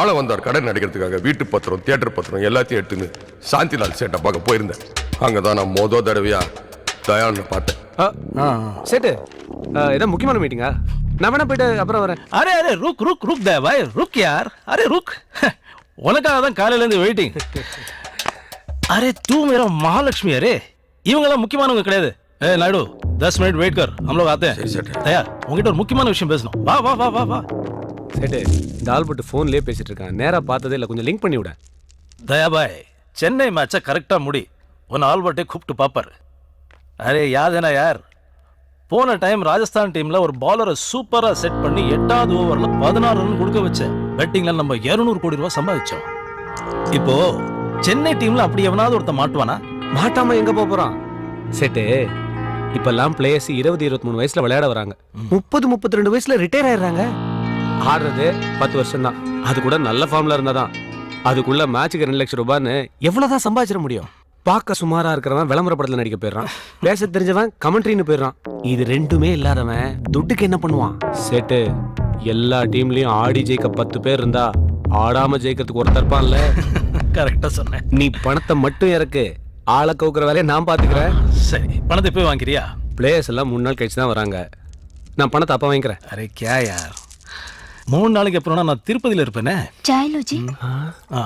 ஆளை வந்தார் கடன் அடிக்கிறதுக்காக வீட்டு பத்திரம் தியேட்டர் பத்திரம் எல்லாத்தையும் எடுத்துன்னு சாந்திலால் சேட்டை பார்க்க போயிருந்தேன். அங்கே தான் நான் மொத தடவையா தயான்னு பார்த்தேன். சேட்டு ஏதோ முக்கியமான மீட்டிங்கா நான் வேணா போயிட்டு அப்புறம் வரேன். அரே அரே ருக் ருக் ருக் தேவாய் ருக் யார்? அரே ருக். உனக்காக தான் காலையிலேருந்து வெயிட்டிங். அரே தூ மேரா மகாலட்சுமி அரே. இவங்கெல்லாம் முக்கியமானவங்க கிடையாது. ஏ நாயுடு தஸ் மினிட் வெயிட் கார் நம்மளோட ஆத்தேன் தயார் உங்ககிட்ட ஒரு முக்கியமான விஷயம் பேசணும். வா வா வா வா வா. சேட்டு இந்த ஆள் போட்டு ஃபோன்லேயே பேசிட்டு இருக்கான். நேரா பார்த்ததே இல்லை கொஞ்சம் லிங்க் பண்ணி விட. தயா பாய் சென்னை மேட்சை கரெக்டா முடி. உன் ஆல்பர்ட்டை கூப்பிட்டு பாப்பார். அரே யாதேனா யார்? போன டைம் ராஜஸ்தான் டீம்ல ஒரு பாலரை சூப்பரா செட் பண்ணி எட்டாவது ஓவர்ல பதினாறு ரன் கொடுக்க வச்சேன் பெட்டிங்ல நம்ம 200 கோடி ரூபாய் சம்பாதிச்சோம். இப்போ சென்னை டீம்ல அப்படி எவனாவது ஒருத்தன் மாட்டுவானா? மாட்டாம எங்க போக போறான்? சேட்டு இப்பெல்லாம் பிளேயர்ஸ் இருபது இருபத்தி மூணு வயசுல விளையாட வராங்க. முப்பது முப்பத்தி ரெண்டு வயசுல ரிட்டையர் ஆயிடுறாங்க. ஆடுறது பத்து வருஷம் தான் அது கூட நல்ல ஃபார்ம்ல இருந்தாதான். அதுக்குள்ள மேட்சுக்கு ரெண்டு லட்சம் ரூபான்னு எவ்வளவுதான் சம்பாதிச்சிட முடியும்? பார்க்க சுமாரா இருக்கிறவன் விளம்பர படத்துல நடிக்க போயிடுறான். பேச தெரிஞ்சவன் கமெண்ட்ரின்னு போயிடுறான். இது ரெண்டுமே இல்லாதவன் துட்டுக்கு என்ன பண்ணுவான்? சேட்டு எல்லா டீம்லயும் ஆடி ஜெயிக்க பத்து பேர் இருந்தா ஆடாம ஜெயிக்கிறதுக்கு ஒருத்தர் இருப்பான்ல. கரெக்டா சொன்னேன். நீ பணத்தை மட்டும் இறக்கு. ஆளை கவுக்குற வேலையை நான் பாத்துக்கிறேன் சரி பணத்தை போய் வாங்கிக்கிறியா பிளேயர்ஸ் எல்லாம் மூணு நாள் கழிச்சு தான் வராங்க. நான் பணத்தை அப்பா வாங்கிக்கிறேன். அரே கே யார் மூணு நாளைக்கு அப்புறம் நான் திருப்பதியில் இருப்பேனே. ஜாயலோஜி? ஆ.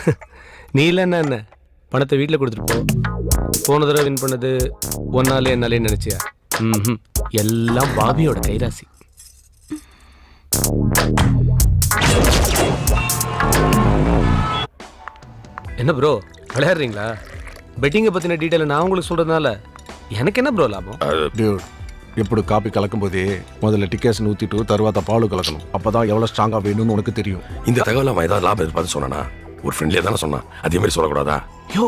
நீ இல்லைன்னா என்ன? பணத்தை வீட்டில் கொடுத்துட்டு போன தடவை வின் பண்ணது ஒன்னாலே என்னாலே நினைச்சியா? ம் எல்லாம் பாபியோட கைராசி. என்ன ப்ரோ விளையாடுறீங்களா? பெட்டிங்கை பற்றின டீட்டெயில் நான் உங்களுக்கு சொல்கிறதுனால எனக்கு என்ன ப்ரோ லாபம்? டியூட் ఇప్పుడు కాపీ కలకపోతే మొదల టికెట్స్ ஊத்திட்டு తర్వాత பால் கலக்கணும் அப்பதான் எவ்வளவு ஸ்ட்ராங்கா வேணும்னு உனக்கு தெரியும் இந்த தகவல் அவன் ஏதாவது லாபம் எதிர்பார்த்து சொன்னானா ஒரு ஃப்ரெண்ட்லியே தானே சொன்னான் அதே மாதிரி சொல்லக்கூடாதா யோ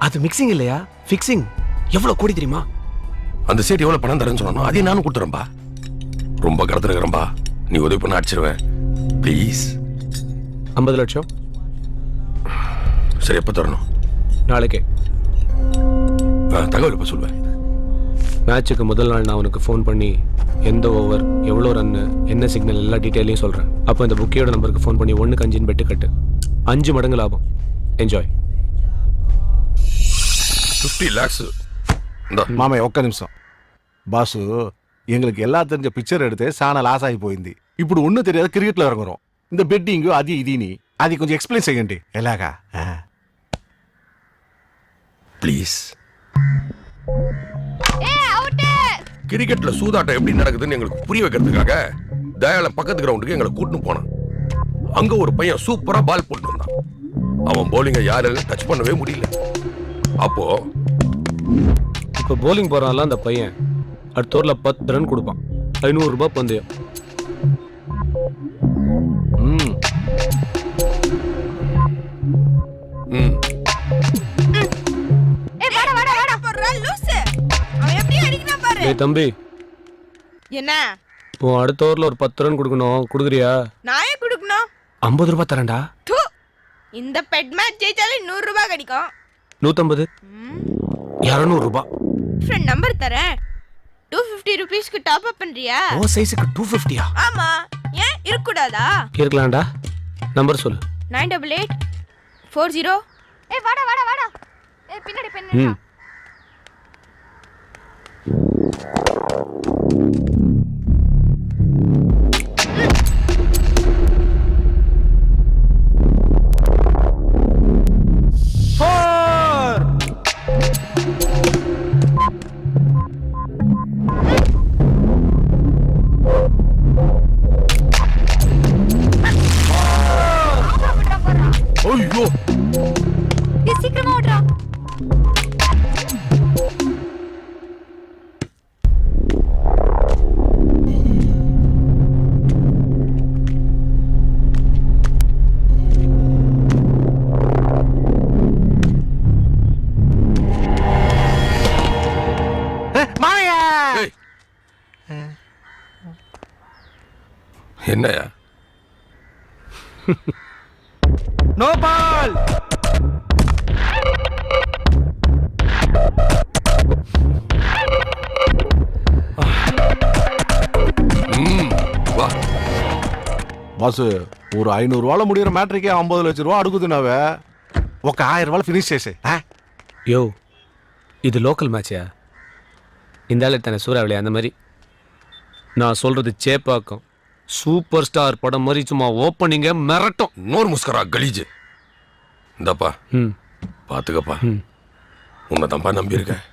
அது மிக்சிங் இல்லையா ஃபிக்ஸிங் எவ்வளோ கோடி தெரியுமா அந்த சேட் எவ்வளவு பணம் தரேன்னு சொன்னானோ அதையும் நானும் கொடுத்துறேன்பா ரொம்ப கடத்துறேன்பா நீ உதவி பண்ண அடிச்சிருவேன் ப்ளீஸ் ஐம்பது லட்சம் சரி எப்போ தரணும் நாளைக்கே ஆ, தகவல் எப்போ சொல்லுவேன் மேட்ச்சுக்கு முதல் நாள் நான் அவனுக்கு ஃபோன் பண்ணி எந்த ஓவர் எவ்வளோ ரன்னு என்ன சிக்னல் எல்லா டீட்டெயிலையும் சொல்கிறேன் அப்போ இந்த புக்கியோட நம்பருக்கு ஃபோன் பண்ணி ஒன்று கஞ்சின்னு பெட்டு கட்டு. அஞ்சு மடங்கு லாபம். என்ஜாய் ஃபிஃப்டி லேக்ஸ் மாமே ఒక్క நிமிஷம். பாசு எங்களுக்கு எல்லா தெரிஞ்ச பிக்சர் எடுத்து சாண லாஸ் ஆகி போయింది இப்படி ஒன்றும் தெரியாத கிரிக்கெட்டில் இறங்குறோம். இந்த பெட்டிங்கோ அது இதுன்னு అది కొంచెం ఎక్స్ప్లెయిన్ చేయండి ఎలాగా ప్లీజ్ கிரிக்கெட்ல சூதாட்டம் எப்படி நடக்குதுன்னு எங்களுக்கு புரிய வைக்கிறதுக்காக தயாளன் பக்கத்து கிரவுண்டுக்கு எங்களை கூட்டின்னு போனான். அங்க ஒரு பையன் சூப்பரா பால் போட்டு வந்தான் அவன் போலிங்க யாரும் டச் பண்ணவே முடியல. அப்போ இப்ப போலிங் போறான்ல அந்த பையன். அடுத்த ஓவர்ல பத்து ரன் கொடுப்பான். ஐநூறு ரூபாய் பந்தயம். ம். தம்பி. என்ன? இப்போ அடுத்த ஓவரில் ஒரு பத்து ரன் கொடுக்கணும். கொடுக்குறியா? நான் ஏன் கொடுக்கணும்? ஐம்பது ரூபா தரேன்டா. தூ. இந்த பெட் மேட்ச் ஜெயிச்சாலே நூறு ரூபாய் கிடைக்கும் நூற்றம்பது இரநூறுபா. ஃப்ரெண்ட் நம்பர் தரேன். டூ ஃபிஃப்டி ருபீஸ்க்கு டாப் அப் பண்றியா? ஓ சைஸுக்கு டூ ஃபிஃப்டியா ஆமா. ஏன்? இருக்கக்கூடாதா? இருக்கலாம்டா. நம்பர் சொல்லு. Nine double eight four zero ஏ வாடா வாடா வாடா. ஏ பின்னாடி பின்னாடி ம். Thank you. என்னய்யா நோ பால் ம் வா బాసు ஒரு ஐநூறு ரூபால முடியிற மேட்ரிக்கே ஐம்பது லட்ச ரூபா అడుగుతున్నావే ఒక ఆయిరం రూపాయలు ఫినిష్ చేసే யோ இது லோக்கல் மேட்சா இந்த ஆள் தானே சூறாவளி அந்த மாதிரி நான் சொல்றது சேப்பாக்கம். சூப்பர் ஸ்டார் படம் மாதிரி சும்மா ஓப்பனிங்க மிரட்டும். நோர் முஸ்கரா கலீஜ். இந்தப்பா. ம். பாத்துக்கப்பா. உன்னை தான்ப்பா நம்பியிருக்கேன்.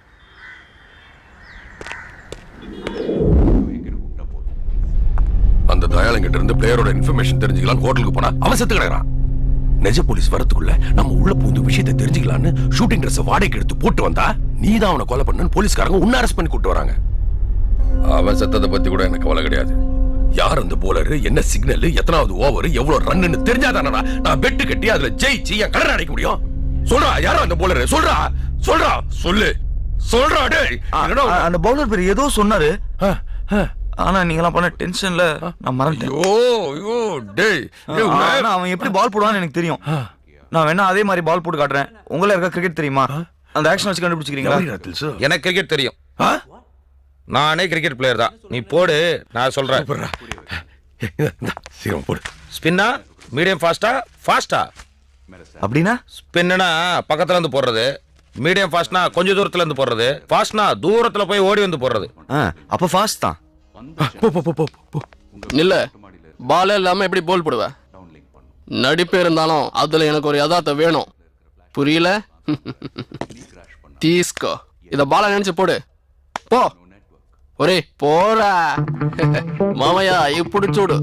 அந்த தயாளங்கிட்ட இருந்து பிளேயரோட இன்ஃபர்மேஷன் தெரிஞ்சுக்கலாம் ஹோட்டலுக்கு போனா அவன் செத்து கிடக்குறான். நிஜ போலீஸ் வரதுக்குள்ள நம்ம உள்ள பூந்து விஷயத்தை தெரிஞ்சுக்கலான்னு ஷூட்டிங் ட்ரெஸ் வாடகைக்கு எடுத்து போட்டு வந்தா நீ தான் அவனை கொலை பண்ணு போலீஸ்காரங்க உன்ன அரெஸ்ட் பண்ணி கூட்டு வராங்க. அவன் செத்ததை பத்தி கூட எனக்கு கவலை கிடையாது. யார் அந்த போலரு என்ன சிக்னல் எத்தனாவது ஓவர் எவ்வளவு ரன்னு தெரிஞ்சாதானடா நான் பெட்டு கட்டி அதுல ஜெயிச்சு என் கடனை அடைக்க முடியும். சொல்றா யாரோ அந்த போலரு சொல்றா சொல்றா சொல்லு. சொல்றா டேய். அந்த பவுலர் பேர் ஏதோ சொன்னாரு. ஆனா நீங்களாம் பண்ண டென்ஷன்ல நான் மறந்துட்டேன். ஐயோ ஐயோ டேய். அவன் எப்படி பால் போடுவான்னு எனக்கு தெரியும். நான் வேணா அதே மாதிரி பால் போட்டு காட்டுறேன். உங்கள இருக்க கிரிக்கெட் தெரியுமா? அந்த ஆக்ஷன் வச்சு கண்டுபிடிச்சிக்கிறீங்களா? எனக்கு கிரிக்கெட் தெரியும். ஆ? நானே கிரிக்கெட் பிளேயர் தான். நீ போடு நான். இந்தா, சீக்கிரம் போடு. ஸ்பின்னா மீடியம் ஃபாஸ்டா ஃபாஸ்டா அப்படின்னா? ஸ்பின்னா பக்கத்துல இருந்து போடுறது. மீடியம் ஃபாஸ்ட்னா கொஞ்சம் தூரத்துல இருந்து போடுறது. ஃபாஸ்ட்னா தூரத்துல போய் ஓடி வந்து போடுறது. ஆ, அப்ப ஃபாஸ்ட் தான். இல்ல பாலே இல்லாம எப்படி போல் போடுவ? நடிப்பு இருந்தாலும் அதுல எனக்கு ஒரு யதார்த்தம் வேணும். புரியல? தீஸ்கோ இத பால நினைச்சு போடு. போ. ஒரே போடா மாமையா இப்படி சூடு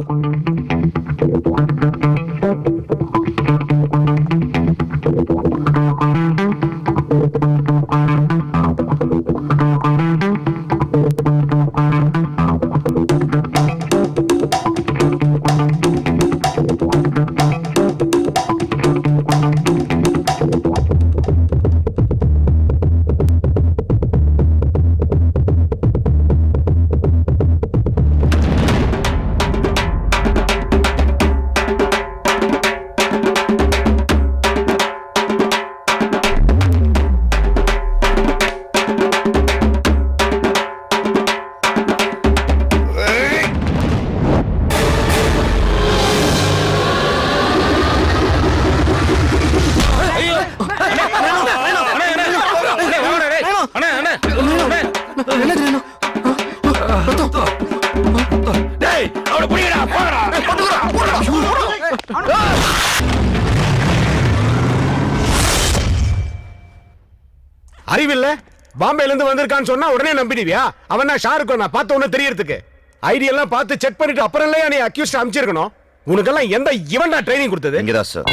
வந்திருக்கான்னு சொன்னா உடனே நம்பிடுவியா? அவன் தான் ஷாருக் நான் பார்த்த உடனே தெரியறதுக்கு. ஐடி எல்லாம் பார்த்து செக் பண்ணிட்டு அப்புறம் இல்லையா நீ அக்யூஸ்ட் அமைச்சிருக்கணும்? உனக்கெல்லாம் எந்த இவன் ட்ரைனிங் கொடுத்தது? நீங்க தான் சார்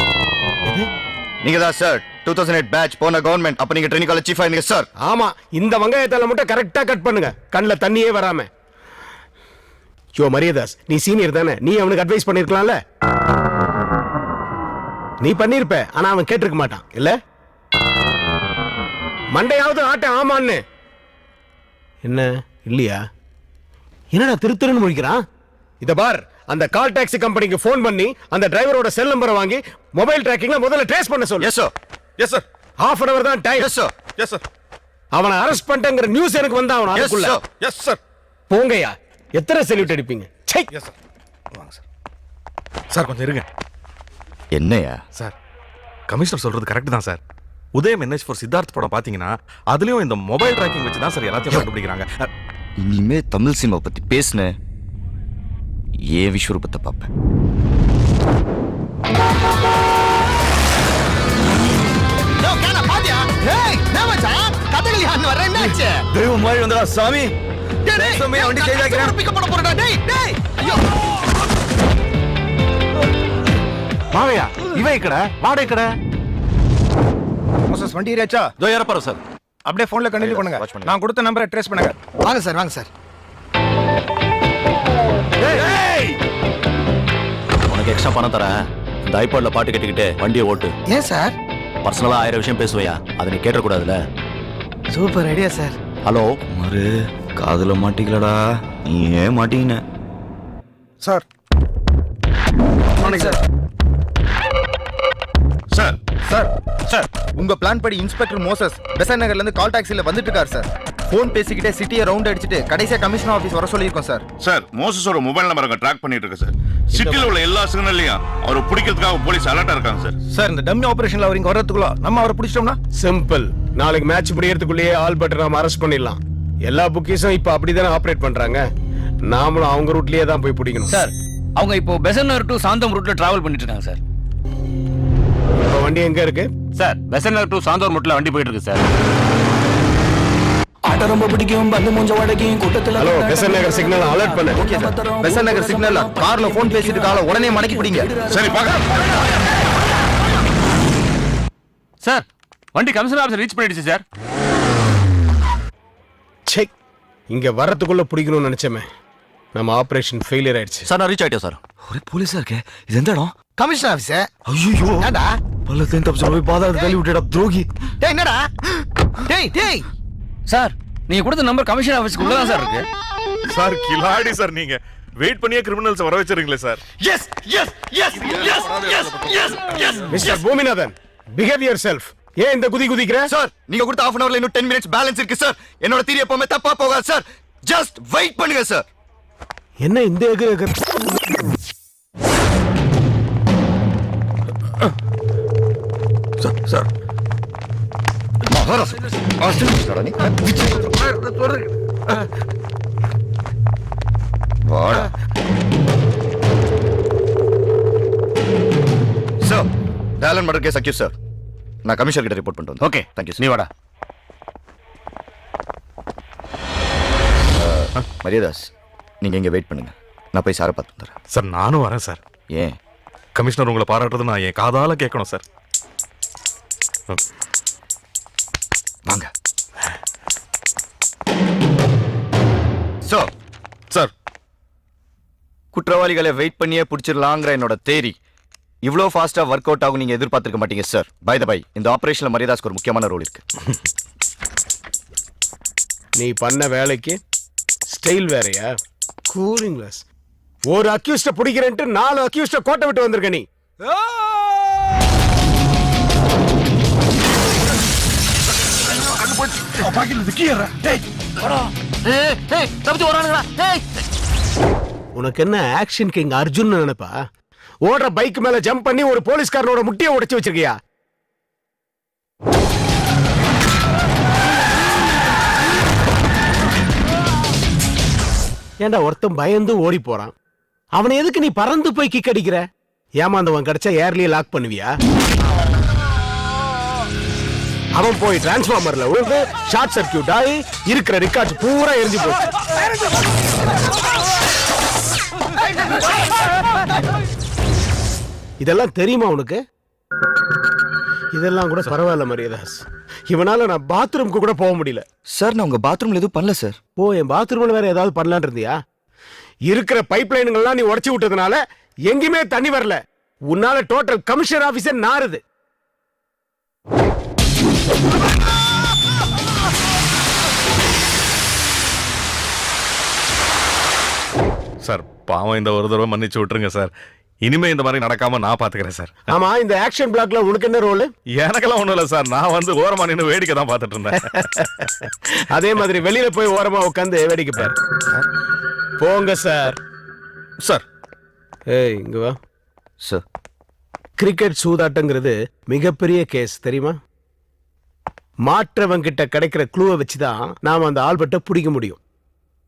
நீங்க தான் sir two thousand eight batch போன கவர்மெண்ட் அப்ப நீங்க ட்ரைனிங் காலேஜ் சீஃப் ஆயிருந்தீங்க சார் ஆமா இந்த வெங்காயத்தால மட்டும் கரெக்டா கட் பண்ணுங்க. கண்ணுல தண்ணியே வராம. யோ மரியதாஸ் நீ சீனியர் தானே? நீ அவனுக்கு அட்வைஸ் பண்ணிருக்கலாம்ல? நீ பண்ணிருப்ப ஆனா அவன் கேட்டிருக்க மாட்டான். இல்ல? மண்டையாவது ஆட்ட ஆமான்னு. என்ன? இல்லையா? என்னடா திரு திருன்னு முழிக்கிறான்? இத பார் அந்த கால் டாக்ஸி கம்பெனிக்கு ஃபோன் பண்ணி அந்த டிரைவரோட செல் நம்பரை வாங்கி மொபைல் டிராக்கிங்ல முதல்ல ட்ரேஸ் பண்ண சொல்லு. Yes sir yes sir half an hour தான் time yes sir yes sir அவனை அரெஸ்ட் பண்ணிட்டேங்கிற நியூஸ் எனக்கு வந்தா அவன் எஸ் அதுக்குள்ள. சார் எஸ் சார் போங்கய்யா. எத்தனை செல்யூட் அடிப்பீங்க? ச்சை. எஸ் சார் வாங்க சார் சார் கொஞ்சம் இருங்க. என்னையா சார் கமிஷனர் சொல்றது கரெக்ட் தான் sir Udhayam NH four Siddharth படம் பார்த்தீங்கன்னா அதுலேயும் இந்த மொபைல் ட்ராக்கிங் வச்சு தான் சார் எல்லாத்தையும் கண்டுபிடிக்கிறாங்க. இனிமே தமிழ் சினிமா பற்றி பேசினேன் ஏ விஸ்வரூபத்தை பார்ப்பேன். தெய்வம் மாதிரி வந்தா சாமி. வண்டி மாவையா இவை கடை வாடகை கடை பாஸ் பண்ணியாச்சா இதோ ஏறப்பாரு சார் அப்படியே ஃபோன்ல கண்டினியூ பண்ணுங்க. நான் கொடுத்த நம்பரை ட்ரேஸ் பண்ணுங்க. வாங்க சார் வாங்க சார் உனக்கு எக்ஸ்ட்ரா பணம் தரேன். இந்த ஐபாட்ல பாட்டு கேட்டுக்கிட்டு வண்டியை ஓட்டு. ஏன் சார் பர்சனலா ஆயிரம் விஷயம் பேசுவையா? அதை நீ கேட்டக்கூடாதுல சூப்பர் ஐடியா சார் ஹலோ மறு காதுல மாட்டிக்கலடா. நீ ஏன் மாட்டீங்கன்னு சார் சார் சார். சார் உங்க பிளான் படி இன்ஸ்பெக்டர் மோசஸ் பெசன் நகர்ல இருந்து கால் டாக்ஸில வந்துட்டு இருக்காரு சார். ஃபோன் பேசிக்கிட்டே சிட்டியை ரவுண்ட் அடிச்சிட்டு கடைசியா கமிஷனர் ஆஃபீஸ் வர சொல்லியிருக்கோம் சார். சார் மோசஸோட மொபைல் நம்பர் ட்ராக் பண்ணிட்டு இருக்கு சார். சிட்டில உள்ள எல்லா சிக்னல்லையும் அவரை பிடிக்கிறதுக்காக போலீஸ் அலர்ட்டா இருக்காங்க சார். சார் இந்த டம்மி ஆபரேஷன்ல அவர் இங்க வர்றதுக்குள்ள நம்ம அவரை பிடிச்சிட்டோம்னா? சிம்பிள் நாளைக்கு மேட்ச் முடியறதுக்குள்ளேயே ஆல்பர்ட் நாம அரெஸ்ட் பண்ணிடலாம். எல்லா புக்கீஸும் இப்ப அப்படிதானே ஆபரேட் பண்றாங்க. நாமளும் அவங்க ரூட்லயே தான் போய் பிடிக்கணும். சார் அவங்க இப்போ பெசன்னர் டு சாந்தம் ரூட்ல டிராவல் பண்ணிட்டு இருக்காங்க சார். வண்டி எங்க இருக்கு? சார் பெசன்னர் டு சாந்தோர் முட்டில் வண்டி போயிட்டு இருக்கு சார். ஆட்டோ ரொம்ப பிடிக்கும். பந்து மூஞ்ச வடக்கையும் கூட்டத்துல hello Besant Nagar signal alert பண்ணு. Okay sir. பெசன் நகர் சிக்னல்ல கார்ல போன் பேசிட்டு இருக்கால உடனே மடக்கி பிடிங்க. சரி பாக்க சார் வண்டி கமிஷனர் ஆஃபீஸர் ரீச் பண்ணிடுச்சு சார். செக் இங்க வரதுக்குள்ள பிடிக்கணும்னு நினைச்சமே. நம்ம ஆபரேஷன் ஃபெயிலியர் ஆயிடுச்சு. சார் நான் ரீச் ஆயிட்டேன் சார். ஒரே போலீஸா இருக்கே. இது எந்த இடம்? கமிஷனர் ஆபீஸர் ஐயோ ஏண்டா பள்ளத்தையும் தப்பிச்சு போய் பாதாளத்தை தள்ளி விட்டுடா துரோகி. டேய் என்னடா? டேய் டேய். சார் நீங்க கொடுத்த நம்பர் கமிஷன் ஆஃபீஸ்க்கு உள்ளதான் சார் இருக்கு. சார் கிலாடி சார் நீங்க. வெயிட் பண்ணியே கிரிமினல்ஸ் வர வச்சிருங்களே sir. Yes yes yes yes yes yes yes mister Poominathan behave yourself ஏன் இந்த குதி குதிக்கிற? சார் நீங்க கொடுத்த அன் ஹவர்ல இன்னும் 10 மினிட்ஸ் பேலன்ஸ் இருக்கு சார் என்னோட தீரி எப்பவுமே தப்பா போகாது சார் ஜஸ்ட் வெயிட் பண்ணுங்க சார் என்ன இந்த எகு எகு சார் சார் மகாராஜ் ஆஸ்திரேலியா நீ வாடா சார் டேலன் மர்டர் கேஸ் அக்யூஸ் சார் நான் கமிஷனர் கிட்ட ரிப்போர்ட் பண்ணிட்டு வந்தேன் ஓகே தேங்க்யூ நீ வாடா மரியாதாஸ் நீங்க இங்க வெயிட் பண்ணுங்க. நான் போய் சாரை பார்த்து வந்துடுறேன் சார் நானும் வரேன் சார் ஏன் கமிஷனர் உங்களை பாராட்டுறது நான் என் காதால கேட்கணும் சார் வாங்க. சார் சார் குற்றவாளிகளை வெயிட் பண்ணியே பிடிச்சிடலாங்கிற என்னோட தேரி இவ்வளோ ஃபாஸ்ட்டாக ஒர்க் அவுட் ஆகும் நீங்கள் எதிர்பார்த்திருக்க மாட்டீங்க சார் பை த பை இந்த ஆபரேஷனில் மரியாதாஸ்க்கு ஒரு முக்கியமான ரோல் இருக்கு. நீ பண்ண வேலைக்கு ஸ்டைல் வேறயா? கூலிங் கிளாஸ் ஒரு அக்யூஸ்ட பிடிக்கிறேன்ட்டு நாலு அக்யூஸ்ட கோட்டை விட்டு வந்திருக்க நீ. தப்பிச்சு வரானுங்களா ஏய். உனக்கு என்ன ஆக்ஷன் கிங் அர்ஜுன் நினைப்பா? ஓடுற பைக் மேல ஜம்ப் பண்ணி ஒரு போலீஸ்காரனோட முட்டியை உடைச்சு வச்சிருக்கியா? ஏன்டா ஒருத்தன் பயந்து ஓடி போறான்? அவனை எதுக்கு நீ பறந்து போய் கிக் அடிக்கிற? ஏமாந்தவன் கிடைச்சா ஏர்லயே லாக் பண்ணுவியா? அவன் போய் டிரான்ஸ்ஃபார்மர்ல விழுந்து ஷார்ட் சர்க்கியூட் ஆகி இருக்கிற ரெக்கார்ட்ஸ் பூரா எரிஞ்சு போச்சு. இதெல்லாம் தெரியுமா உனக்கு? இதெல்லாம் கூட பரவாயில்ல மரியாதாஸ். இவனால நான் பாத்ரூம்க்கு கூட போக முடியல. சார் நான் உங்கள் பாத்ரூமில் எதுவும் பண்ணல சார். ஓ என் பாத்ரூம்ல வேற ஏதாவது பண்ணலான் இருந்தியா? இருக்கிற பைப் லைனுங்கள்லாம் நீ உடைச்சு விட்டதுனால எங்கேயுமே தண்ணி வரல. உன்னால டோட்டல் கமிஷனர் ஆபீஸர் நாறுது. சார் பாவம் இந்த ஒரு தடவை மன்னிச்சு விட்டுருங்க சார். இனிமே இந்த மாதிரி நடக்காம நான் பாத்துக்கிறேன் சார். ஆமா இந்த ஆக்ஷன் பிளாக்ல உனக்கு என்ன ரோல் எனக்கெல்லாம் ஒண்ணும் இல்ல சார். நான் வந்து ஓரமா நின்று வேடிக்கை தான் பார்த்துட்டு இருந்தேன். அதே மாதிரி வெளியில போய் ஓரமா உட்காந்து வேடிக்கை பாரு. போங்க சார். சார். ஏய் இங்க வா. சார். கிரிக்கெட் சூதாட்டங்கிறது மிகப்பெரிய கேஸ் தெரியுமா? மாற்றவன் கிட்ட கிடைக்கிற க்ளூவை வச்சு தான் நாம அந்த ஆல்பர்ட்டை பிடிக்க முடியும்.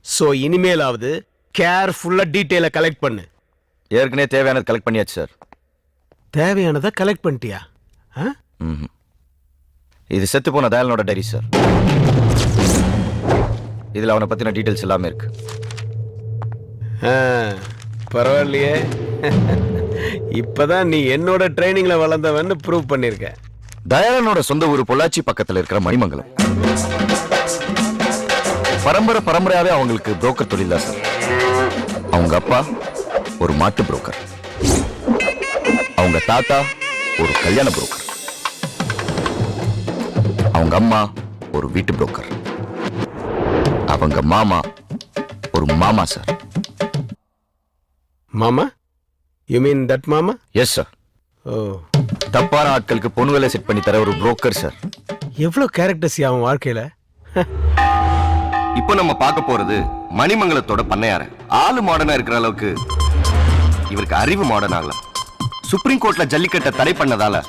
ஸோ இனிமேலாவது கேர்ஃபுல்லா டீட்டெயிலை கலெக்ட் பண்ணு. ஏற்கனவே தேவையானது கலெக்ட் பண்ணியாச்சு சார் தேவையானதை கலெக்ட் பண்ணிட்டியா? ஆ? ம்ஹும். இது செத்து போன தயாலனோட டைரி சார் இதில் அவனை பற்றின டீட்டெயில்ஸ் எல்லாமே இருக்கு. ஆ, பரவாயில்லையே. இப்பதான் நீ என்னோட ட்ரைனிங்ல வளர்ந்தவன்னு ப்ரூவ் பண்ணிருக்க. தயாளனோட சொந்த ஊர் பொள்ளாச்சி பக்கத்துல இருக்கிற மணிமங்கலம். பரம்பரை பரம்பரையாவே அவங்களுக்கு புரோக்கர் தொழில் தான் சார். அவங்க அப்பா ஒரு மாட்டு புரோக்கர் அவங்க தாத்தா ஒரு கல்யாண புரோக்கர் அவங்க அம்மா ஒரு வீட்டு புரோக்கர் அவங்க மாமா ஒரு மாமா சார். மாமா? யூ மீன் தட் மாமா? Yes sir oh. தப்பான ஆட்களுக்கு பொண்ணுகளை செட் பண்ணி தர ஒரு புரோக்கர் சார் எவ்வளவு கேரக்டர்ஸ் அவன் வாழ்க்கையில? இப்போ நம்ம பார்க்க போறது மணிமங்கலத்தோட பண்ணையார. ஆளு மாடர்னா இருக்கிற அளவுக்கு இவருக்கு அறிவு மாடர்ன் ஆகல. சுப்ரீம் கோர்ட்ல ஜல்லிக்கட்டை தடை பண்ணதால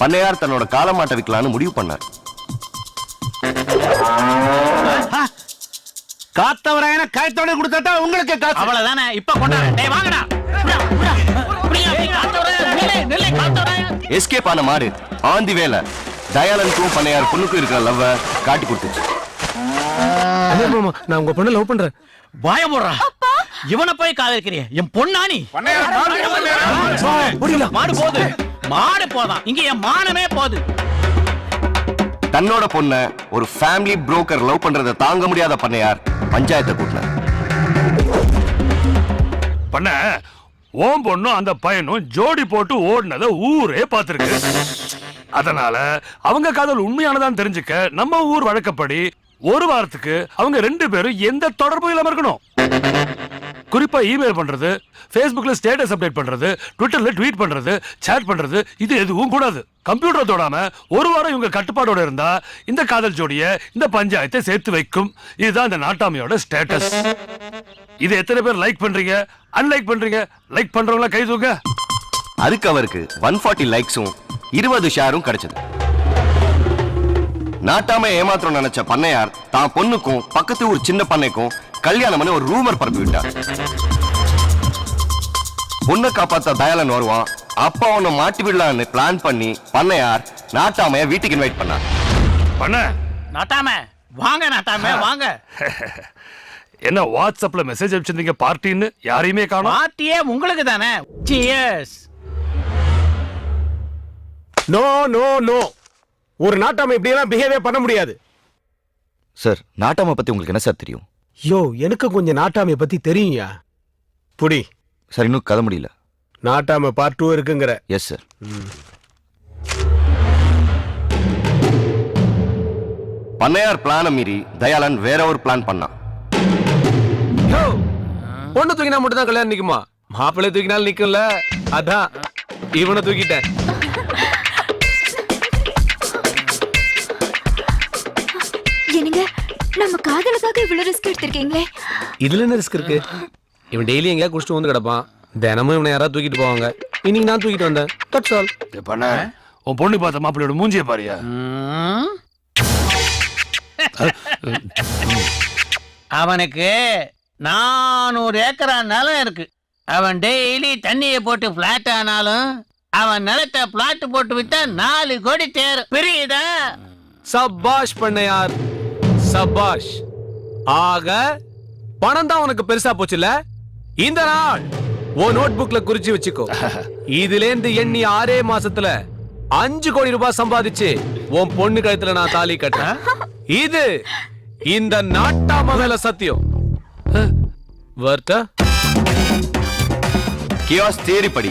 பண்ணையார் தன்னோட காலமாட்டை விற்கலான்னு முடிவு பண்ணார். காத்தவராயன காயத்தோட கொடுத்தா உங்களுக்கு காசு? அவ்வளவுதானே இப்ப கொண்டாடு. டேய் வாங்கடா. எஸ்கேப் ஆன மாடு ஆந்தி வேலை. தயாளனுக்கும் பண்ணையார் பொண்ணுக்கும் இருக்கிற லவ்வ காட்டி கொடுத்துச்சு. நான் உங்க பொண்ணை லவ் பண்றேன். வாய போடுறா இவனை போய் காதலிக்கிறிய. என் பொண்ணானி மாடு போகுது. மாடு போதான். இங்க என் மானமே போகுது. தன்னோட பொண்ண ஒரு ஃபேமிலி புரோக்கர் லவ் பண்றதை தாங்க முடியாத பண்ணையார் பஞ்சாயத்தை கூட்டினார். பண்ண ஓம் பொண்ணும் அந்த பையனும் ஜோடி போட்டு ஓடினத ஊரே பார்த்திருக்கு. அதனால அவங்க காதல் உண்மையானதான் தெரிஞ்சுக்க நம்ம ஊர் வழக்கப்படி ஒரு வாரத்துக்கு அவங்க ரெண்டு பேரும் எந்த தொடர்பும் இல்லாம இருக்கணும். குறிப்பா இமெயில் பண்றது ஃபேஸ்புக்ல ஸ்டேட்டஸ் அப்டேட் பண்றது ட்விட்டர்ல ட்வீட் பண்றது சேட் பண்றது இது எதுவும் கூடாது. கம்ப்யூட்டர் தொடாம ஒரு வாரம் இவங்க கட்டுப்பாடோட இருந்தா இந்த காதல் ஜோடிய இந்த பஞ்சாயத்தை சேர்த்து வைக்கும். இதுதான் இந்த நாட்டாமையோட ஸ்டேட்டஸ் இது எத்தனை பேர் லைக் பண்றீங்க? அன்லைக் பண்றீங்க? லைக் பண்றவங்களா கை தூக்க? அதுக்கு அவருக்கு ஒன் ஃபார்ட்டி லைக்ஸும் இருபது ஷேரும் கிடைச்சது. நாட்டாம ஏமாத்திரம் நினைச்ச பண்ணையார் தான் பொண்ணுக்கும் பக்கத்து ஊர் சின்ன பண்ணைக்கும் கல்யாணம் பண்ணி ஒரு ரூமர் பரப்பி விட்டார். பொண்ணை காப்பாத்த தயாளன் வருவான். அப்பா ஒன்னு மாட்டி விடலான்னு பிளான் பண்ணி பண்ணையார் நாட்டாமைய வீட்டுக்கு இன்வைட் பண்ணார். பண்ண. நாட்டாம வாங்க நாட்டாம வாங்க. என்ன வாட்ஸ்அப்ல மெசேஜ் அனுப்பிச்சிருந்தீங்க பார்ட்டின்னு? யாரையுமே காணோம். பார்ட்டியே உங்களுக்கு தானே. சியர்ஸ் நோ நோ நோ ஒரு நாட்டாம இப்படி எல்லாம் பிஹேவிய பண்ண முடியாது. சார் நாட்டாம பத்தி உங்களுக்கு என்ன சார் தெரியும்? யோ எனக்கு கொஞ்சம் நாட்டாமைய பத்தி தெரியும்யா? புடி. சார் இன்னும் கதை முடியல. நாட்டாம பார்ட் டூ இருக்குங்கிற. எஸ் சார் பண்ணையார் பிளானை மீறி தயாளன் வேற ஒரு பிளான் பண்ணான். பொண்ணு தூக்கினா மட்டும் தான் கல்யாணம் நிக்குமா? மாப்பிள்ளை தூக்கினாலும் நிக்கும்ல. அதான் இவனை தூக்கிட்டேன். என்னங்க நம்ம காதலுக்காக இவ்வளவு ரிஸ்க் எடுத்திருக்கீங்களே? இதுல என்ன ரிஸ்க் இருக்கு? இவன் டெய்லி எங்கேயா குடிச்சிட்டு வந்து கிடப்பான். தினமும் இவனை யாராவது தூக்கிட்டு போவாங்க. இன்னைக்கு நான் தூக்கிட்டு வந்தேன். தட்ஸ் ஆல் பண்ண. உன் பொண்ணு பார்த்த மாப்பிள்ளையோட மூஞ்சிய பாரியா. அவனுக்கு நானூறு ஏக்கரா நிலம் இருக்கு. அவன் டெய்லி தண்ணியை போட்டு பிளாட் ஆனாலும் அவன் நிலத்தை பிளாட் போட்டு வித்தா நாலு கோடி தேரும் புரியுதா? சபாஷ் பண்ணையார். சபாஷ். ஆக பணம் தான் உனக்கு பெருசா போச்சுல இந்த நாள் உன் நோட்புக்ல குறிச்சு வச்சுக்கோ. இதுல இருந்து எண்ணி ஆறே மாசத்துல அஞ்சு கோடி ரூபாய் சம்பாதிச்சு உன் பொண்ணு கழுத்துல நான் தாலி கட்டுறேன். இது இந்த நாட்டாம மேல சத்தியம். வர்த்தா? கியாஸ் தேரி படி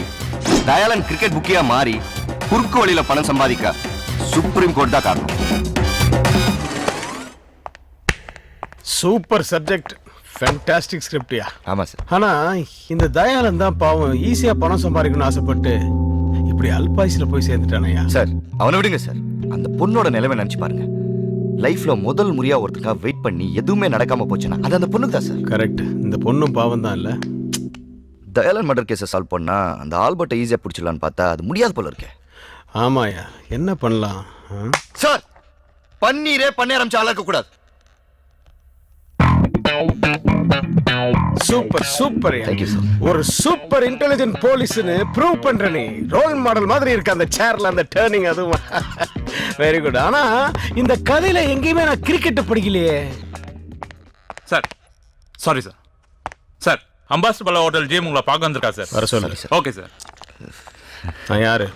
தயாளன் கிரிக்கெட் புக்கியா மாறி குறுக்கு வழியில பணம் சம்பாதிக்க சுப்ரீம் கோர்ட் தான் காரணம். சூப்பர் சப்ஜெக்ட் ஃபேண்டாஸ்டிக் ஸ்கிரிப்டியா ஆமா சார் ஆனா இந்த தயாளன் தான் பாவம் ஈஸியா பணம் சம்பாதிக்கணும்னு ஆசைப்பட்டு இப்படி அல்பாயுஸ்ல போய் சேர்ந்துட்டானயா சார் அவனை விடுங்க சார் அந்த பொண்ணோட நிலைமை நினைச்சு பாருங்க. லைஃப்ல முதல் முறையா ஒருத்தருக்காக வெயிட் பண்ணி எதுவுமே நடக்காம போச்சுன்னா அது அந்த பொண்ணுக்கு தான் சார் கரெக்ட் இந்த பொண்ணும் பாவம் தான் இல்ல. தயாளன் மர்டர் கேஸை சால்வ் பண்ணா அந்த ஆல்பர்ட்டை ஈஸியா பிடிச்சிடலான்னு பார்த்தா அது முடியாது போல இருக்கே. ஆமாயா என்ன பண்ணலாம்? சார் பன்னீரே பண்ணி ஆரம்பிச்சு அளக்க கூடாது சூப்பர் சூப்பர். ஒரு சூப்பர் இன்டெலிஜென்ட் போலீஸ்னு ப்ரூவ் பண்ற நீ. ரோல் மாடல் மாதிரி இருக்கு அந்த சேர்ல அந்த டேர்னிங் அதுவும். வெரி குட் ஆனா இந்த கதையில எங்கேயுமே நான் cricket படிக்கலையே. Sir sorry sir sir ambassador பல்லா ஹோட்டல் ஜிஎம் உங்களை பார்க்க வந்திருக்கா சார் வர சொல்லு சார் ஓகே சார் நான் யாரு?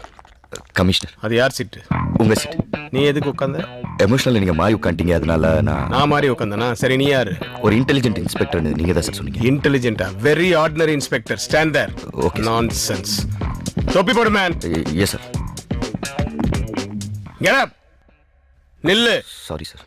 கமிஷனர். அது யார் சீட்டு? உங்க சீட் நீ எதுக்கு உட்காந்த? எமோஷனல் நீங்க மாறி உட்காந்துட்டீங்க அதனால நான் நான் மாதிரி உட்காந்தனா? சரி நீ யாரு? ஒரு இன்டெலிஜென்ட் இன்ஸ்பெக்டர் நீங்க தான் சார் சொன்னீங்க. இன்டெலிஜென்ட்டா very ordinary inspector stand there sir. Nonsense தொப்பி போடு man yes sir get up நில்லு. சாரி சார்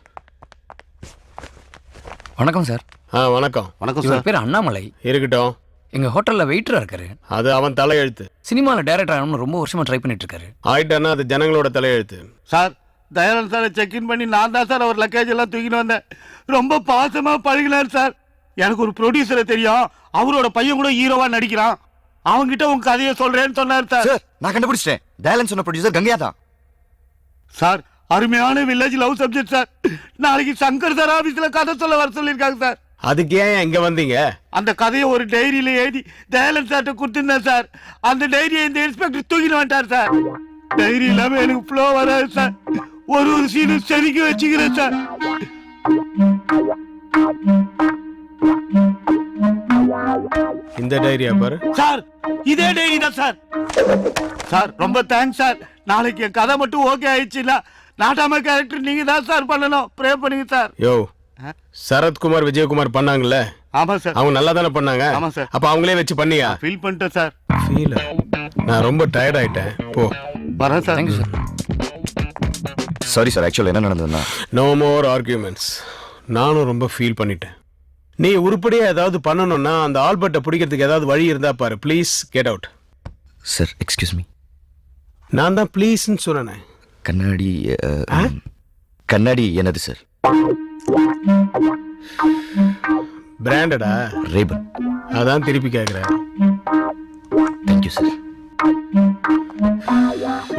வணக்கம் சார் ஆ வணக்கம். வணக்கம் இவர் பேர் அண்ணாமலை. இருக்கட்டும். எங்க ஹோட்டல்ல வெயிட்டரா இருக்காரு. அது அவன் தலையெழுத்து. சினிமால டைரக்டர் ஆகணும்னு ரொம்ப வருஷமா ட்ரை பண்ணிட்டு இருக்காரு ஆயிட்டானா அது ஜனங்களோட தலையெழுத்து. சார் தயானந்த் சாரை செக்இன் பண்ணி நான் தான் சார் அவர் லக்கேஜ் எல்லாம் தூக்கிட்டு வந்தேன். ரொம்ப பாசமா பழகினார் சார். எனக்கு ஒரு ப்ரொடியூசரை தெரியும். அவரோட பையன் கூட ஹீரோவா நடிக்கிறான். அவங்கிட்ட உங்க கதையை சொல்றேன்னு சொன்னார் சார். சார் நான் கண்டுபிடிச்சிட்டேன். தயாலன் சொன்ன ப்ரொடியூசர் கங்கையா தான். சார் அருமையான வில்லேஜ் லவ் சப்ஜெக்ட் சார். நாளைக்கு சங்கர் சார் ஆபீஸ்ல கதை சொல்ல வர சொல்லியிருக்காங்க சார். அதுக்கு ஏன் இங்க வந்தீங்க? அந்த கதையை ஒரு டைரியில எழுதி தயாளன் சார்ட்ட கொடுத்துருந்தேன் சார் அந்த டைரியை இந்த இன்ஸ்பெக்டர் தூக்கிட்டு வந்துட்டார் சார் டைரி இல்லாம எனக்கு ஃப்ளோ வராது சார் ஒரு ஒரு சீனும் செதுக்கி வச்சுக்கிறேன் சார் இந்த டைரியா பாரு? சார் இதே டைரி தான் சார் சார் ரொம்ப தேங்க்ஸ் சார் நாளைக்கு என் கதை மட்டும் ஓகே ஆயிடுச்சுல நாட்டாம கேரக்டர் நீங்க தான் சார் பண்ணணும். ப்ரே பண்ணுங்க சார் யோ சரத்குமார் விஜயகுமார் பண்ணாங்கல்ல? ஆமா சார். அவங்க நல்லா தானே பண்ணாங்க? ஆமா சார். அப்ப அவங்களே வச்சு பண்ணியா? ஃபீல் பண்ணிட்டேன் சார். ஃபீல் நான் ரொம்ப டயர்ட் ஆயிட்டேன். போ. வரேன் சார். சாரி சார் ஆக்சுவல் என்ன நடந்ததுன்னா? நோ மோர் ஆர்கியூமெண்ட்ஸ் நானும் ரொம்ப ஃபீல் பண்ணிட்டேன். நீ உருப்படியா ஏதாவது பண்ணணும்னா அந்த ஆல்பர்ட்டை பிடிக்கிறதுக்கு ஏதாவது வழி இருந்தா பாரு. Please get out sir excuse me நான் தான் ப்ளீஸ்ன்னு சொன்னேன். கண்ணாடி அஹ், கண்ணாடி என்னது சார் பிராண்டடா? ரேபன். அதான் திருப்பி கேட்குறேன் தேங்க்யூ சார்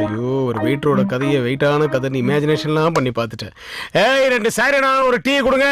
ஐயோ ஒரு வெயிட்டரோட கதையை வெயிட்டான கதை இமேஜினேஷன்லாம் பண்ணி பார்த்துட்டேன் ஏய் ரெண்டு சாரிண்ணா ஒரு டீ கொடுங்க.